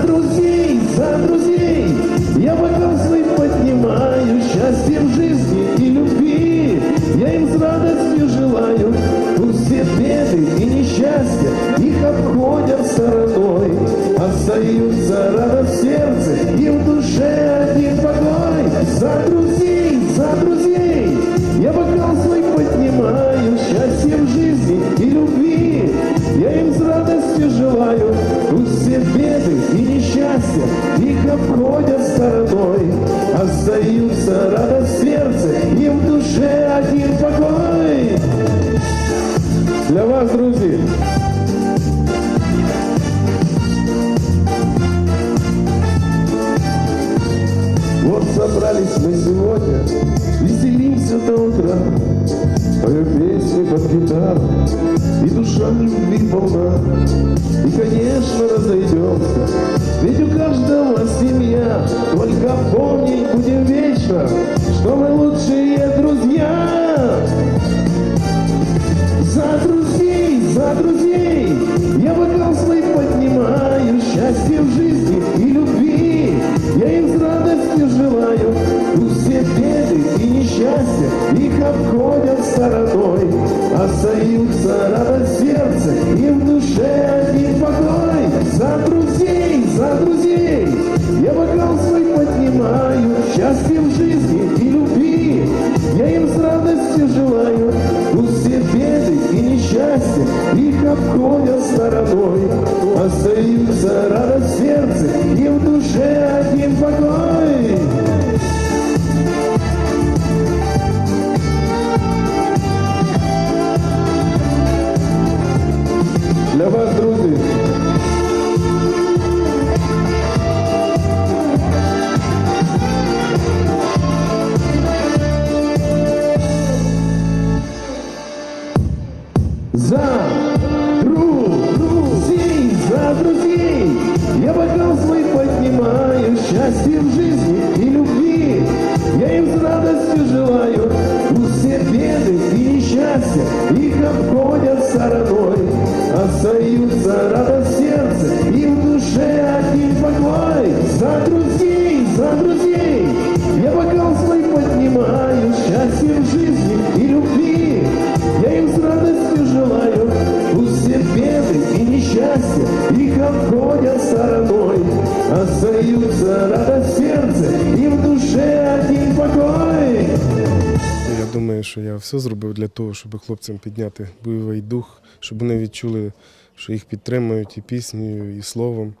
За друзей, за друзей Я бокал свой поднимаю Счастье в жизни и любви. Я им с радостью желаю Пусть все беды и несчастья Их обходят стороной. Остаются радость в сердце И в душе один покой. За друзей, за друзей Я бокал свой поднимаю Счастье в жизни несчастья Их обходят стороной Остаются радость в сердце И в душе один покой. Для вас, друзья. Вот собрались мы сегодня, гитару, и душа любви полна. И, конечно, разойдемся, ведь у каждого семья, Только помнить будем вечно, что мы лучшие друзья. За друзей, за друзей Я бокал свой поднимаю Счастье в жизни и любви Я им с радостью желаю Пусть все беды и несчастья Их обходят стороной. Остаются радость в сердце И в душе один покой. За друзей, за друзей Я бокал свой поднимаю. Счастье в жизни и любви Я им с радостью желаю. Пусть все беды и несчастья Их обходят стороной. Остаются радость в сердце И в душе один покой За друзей, за друзей Я бокал свой поднимаю Счастье в жизни и любви. Я им с радостью желаю Пусть все беды и несчастья Их обходят стороной. Остаются радость Остаются радость в сердце И в душе один покой Я думаю, що я все зробив для того, щоб хлопцям підняти бойовий дух, щоб вони відчули, що їх підтримують і піснею, і словом.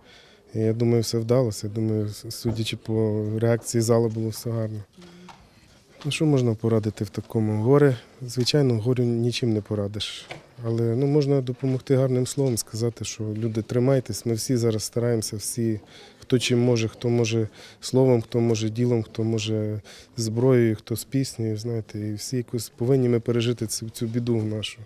І я думаю, все вдалося. Я думаю, судячи по реакції залу, було все гарно. Ну, що можна порадити в такому горе? Звичайно, горю нічим не порадиш. Але ну, можна допомогти гарним словом, сказати, що люди тримайтесь, ми всі зараз стараємося, всі, хто чим може, хто може словом, хто може ділом, хто може зброєю, хто з піснею, знаєте, і всі якось повинні ми пережити цю, цю біду нашу.